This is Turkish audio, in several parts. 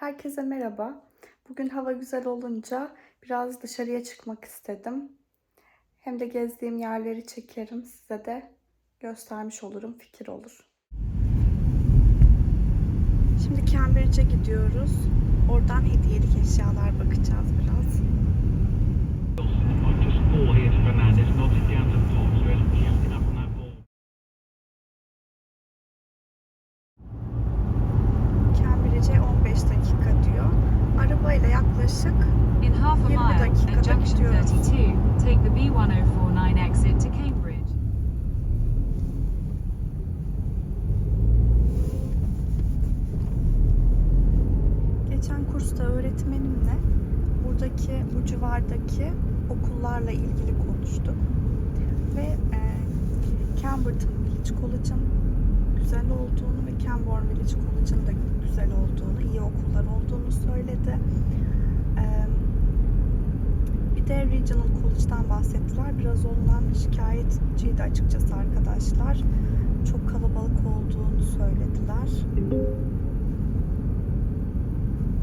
Herkese merhaba. Bugün hava güzel olunca biraz dışarıya çıkmak istedim. Hem de gezdiğim yerleri çekerim. Size de göstermiş olurum, fikir olur. Şimdi Cambridge'e gidiyoruz. Oradan hediyelik eşyalar bakacağız biraz. Arabayla yaklaşık In half a 20 mile dakikada at junction gidiyoruz. 32, take the B1049 exit to Cambridge. Geçen kursta öğretmenimle buradaki, bu civardaki okullarla ilgili konuştuk. Ve e, Camberton Village College'ın güzel olduğunu ve Camborne Village College'ın da güzel olduğunu, iyi okullar olduğunu söyledi. Bir de Regional College'dan bahsettiler. Biraz ondan şikayetçiydi açıkçası arkadaşlar. Çok kalabalık olduğunu söylediler.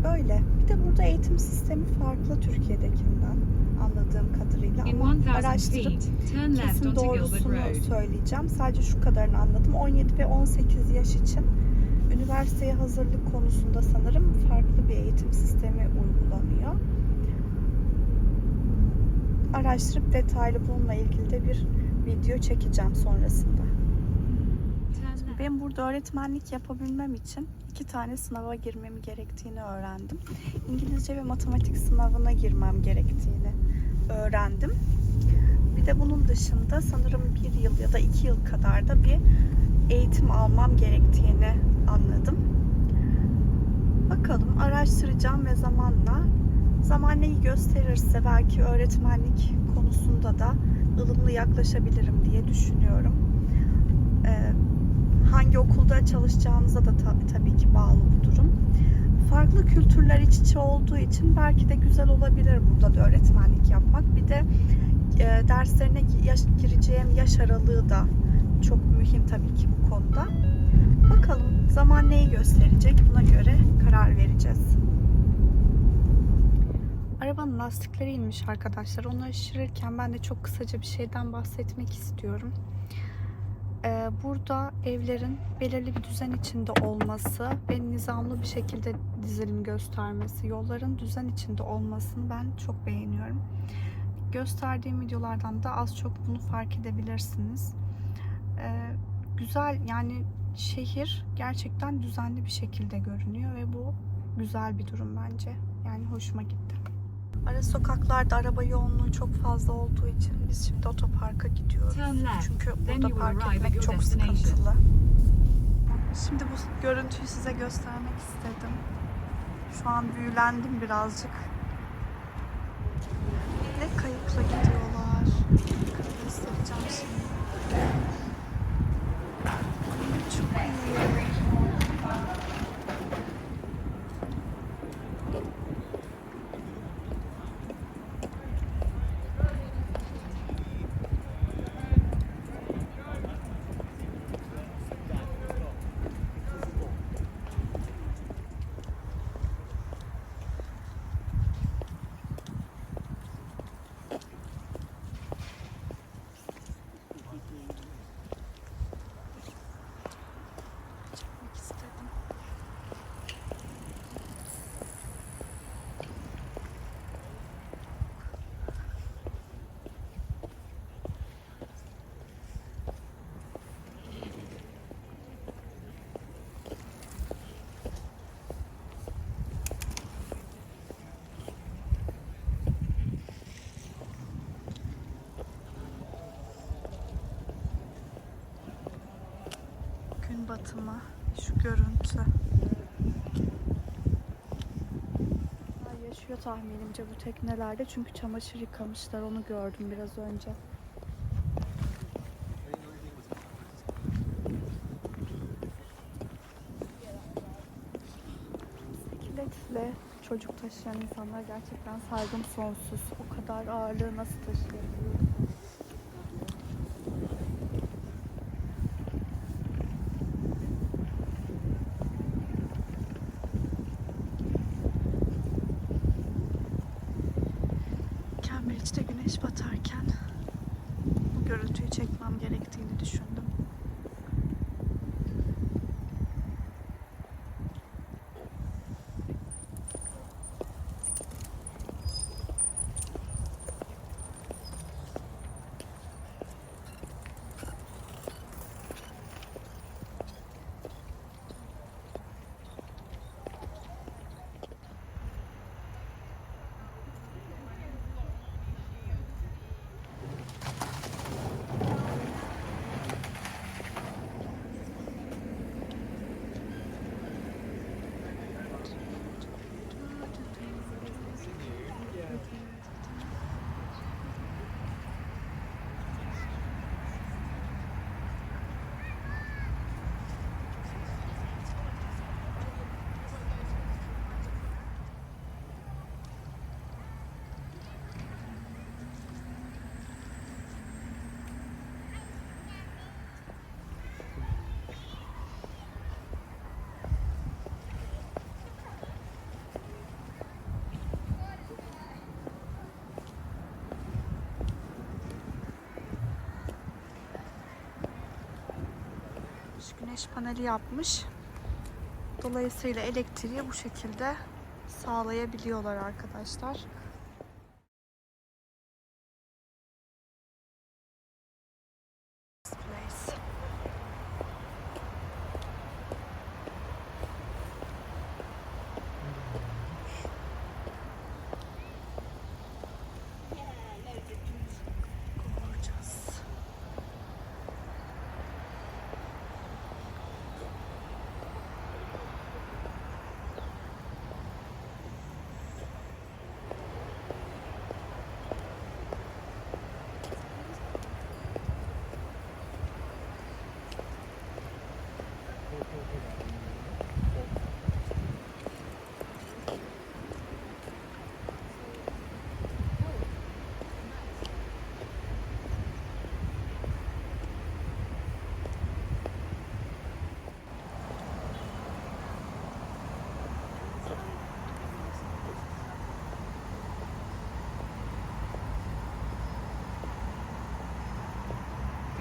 Böyle. Bir de burada eğitim sistemi farklı Türkiye'dekinden anladığım kadarıyla. Ama 1000 araştırıp kesin doğrusunu söyleyeceğim. Sadece şu kadarını anladım. 17 ve 18 yaş için üniversiteye hazırlık konusunda sanırım farklı bir eğitim sistemi uygulanıyor. Araştırıp detaylı bununla ilgili de bir video çekeceğim sonrasında. Ben burada öğretmenlik yapabilmem için iki tane sınava girmem gerektiğini öğrendim. İngilizce ve matematik sınavına girmem gerektiğini öğrendim. Bir de bunun dışında sanırım bir yıl ya da iki yıl kadar da bir eğitim almam gerektiğini anladım. Bakalım araştıracağım ve zamanla zaman neyi gösterirse belki öğretmenlik konusunda da ılımlı yaklaşabilirim diye düşünüyorum. Ee, hangi okulda çalışacağınıza da ta- tabii ki bağlı bu durum. Farklı kültürler iç içe olduğu için belki de güzel olabilir burada da öğretmenlik yapmak. Bir de e, derslerine yaş, gireceğim yaş aralığı da çok mühim tabii ki bu konuda. Bakalım zaman neyi gösterecek buna göre karar vereceğiz. Arabanın lastikleri inmiş arkadaşlar. Onları şişirirken ben de çok kısaca bir şeyden bahsetmek istiyorum. Ee, burada evlerin belirli bir düzen içinde olması ve nizamlı bir şekilde dizilim göstermesi, yolların düzen içinde olmasını ben çok beğeniyorum. Gösterdiğim videolardan da az çok bunu fark edebilirsiniz. Ee, güzel yani şehir gerçekten düzenli bir şekilde görünüyor ve bu güzel bir durum bence. Yani hoşuma gitti. Ara sokaklarda araba yoğunluğu çok fazla olduğu için biz şimdi otoparka gidiyoruz. Çünkü burada park etmek çok sıkıntılı. Şimdi bu görüntüyü size göstermek istedim. Şu an büyülendim birazcık. Ne kayıkla gidiyorlar. Göstereceğim şimdi. Çok iyi. Çekmek istedim. Batımı, şu görüntü. Ay, Yaşıyor tahminimce bu teknelerde çünkü çamaşır yıkamışlar onu gördüm biraz önce. Bisikletle çocuk taşıyan insanlar gerçekten saygım sonsuz. O kadar ağırlığı nasıl taşıyabiliyor? Güneş batarken bu görüntüyü çekmem gerektiğini düşündüm. Şu güneş paneli yapmış. Dolayısıyla elektriği bu şekilde sağlayabiliyorlar arkadaşlar.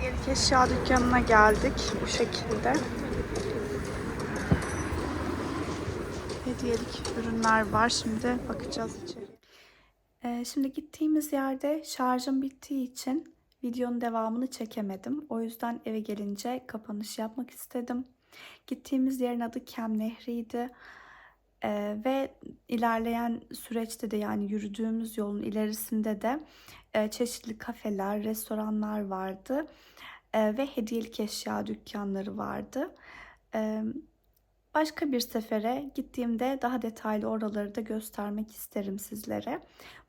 Hediyelik eşya dükkanına geldik bu şekilde. Hediyelik ürünler var. Şimdi bakacağız içeri. Ee, şimdi gittiğimiz yerde şarjım bittiği için videonun devamını çekemedim. O yüzden eve gelince kapanış yapmak istedim. Gittiğimiz yerin adı Kem Nehri'ydi. Ee, ve ilerleyen süreçte de yani yürüdüğümüz yolun ilerisinde de e, çeşitli kafeler, restoranlar vardı E, ve hediyelik eşya dükkanları vardı. E, başka bir sefere gittiğimde daha detaylı oraları da göstermek isterim sizlere.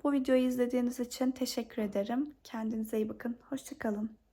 Bu videoyu izlediğiniz için teşekkür ederim. Kendinize iyi bakın. Hoşçakalın.